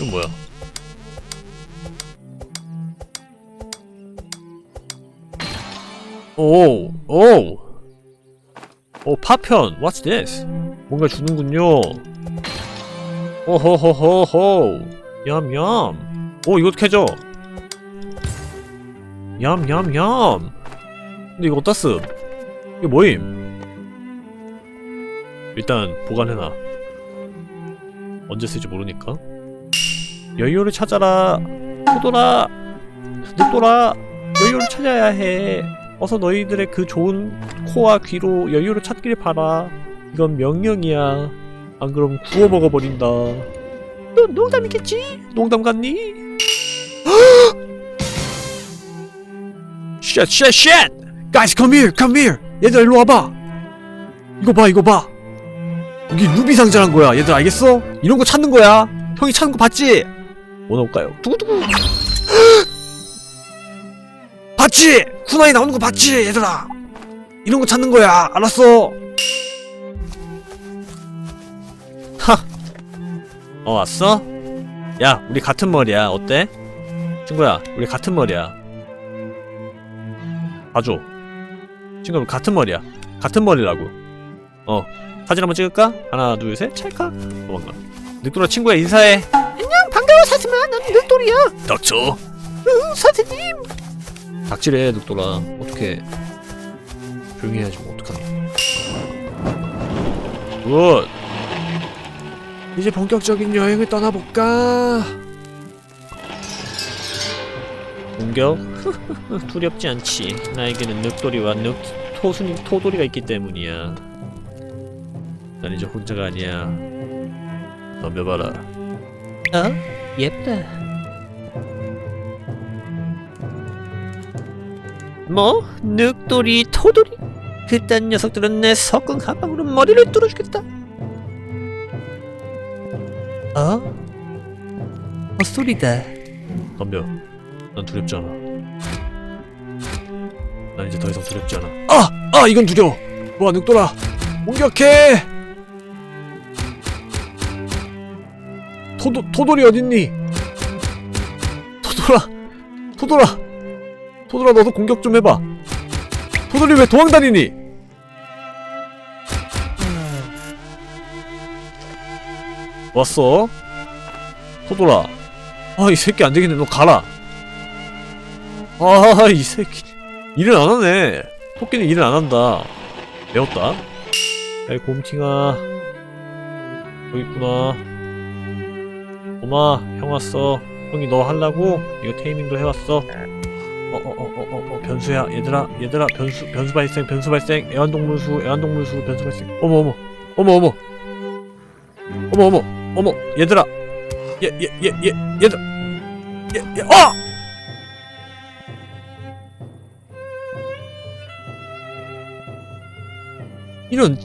이건 뭐야? 오, 오, 오 파편. What's this? 뭔가 주는군요. 오호호호호. 얌얌. 오 이것도 캐져. 얌얌얌. 근데 이거 어디다 쓴? 이게 뭐임? 일단 보관해놔. 언제 쓸지 모르니까. 여유를 찾아라. 포도라. 늑돌아. 여유를 찾아야 해. 어서 너희들의 그 좋은 코와 귀로 여유를 찾길 바라. 이건 명령이야. 안 그럼 구워 먹어버린다. 너 농담이겠지? 농담 같니? 쉣, 쉣, 쉣! Guys, come here, come here! 얘들아, 일로 와봐! 이거 봐, 이거 봐! 여기 루비 상자란 거야. 얘들 알겠어? 이런 거 찾는 거야. 형이 찾는 거 봤지? 뭐 나올까요? 두구두구. 봤지? 쿠나이 나오는 거 봤지? 얘들아. 이런 거 찾는 거야. 알았어? 하. 어 왔어? 야, 우리 같은 머리야. 어때? 친구야, 우리 같은 머리야. 봐줘. 친구, 우리 같은 머리야. 같은 머리라고. 어, 사진 한번 찍을까? 하나 둘셋 찰칵 도망가 늑돌아 친구야 인사해 반가워 사슴아 난 늑돌이야. 닥쳐. 응 선생님. 닥치래 늑돌아. 어떻게 조용히 해야지 뭐 어떡하니 굿. 이제 본격적인 여행을 떠나볼까? 공격? 두렵지 않지. 나에게는 늑돌이와 늑 토순이 토돌이가 있기 때문이야. 난 이제 혼자가 아니야. 덤벼봐라. 어? 예쁘다. 뭐? 늑돌이, 토돌이? 그딴 녀석들은 내 석궁 한 방으로 머리를 뚫어주겠다. 어? 헛소리다. 덤벼. 난 두렵지 않아. 난 이제 더 이상 두렵지 않아. 아! 아! 이건 두려워! 와, 늑돌아! 공격해! 토도, 토돌이 어딨니? 토돌아! 토돌아! 토돌아 너도 공격 좀 해봐 토돌이 왜 도망다니니? 왔어? 토돌아 아 이 새끼 안되겠네 너 가라 아 이 새끼 일을 안하네 토끼는 일을 안한다 배웠다 야이 곰팅아 여기 있구나 엄마 형 왔어. 형이 너 할라고 이거 테이밍도 해왔어 어어 어 어 어 변수야. 얘들아 얘들아 변수 변수 발생 변수 발생. 애완동물수 애완동물수 변수 발생. 어머 어머 어머 어머. 어머 어머 어머 얘들아. 얘 얘 얘 얘 얘들. 얘얘 어! 이런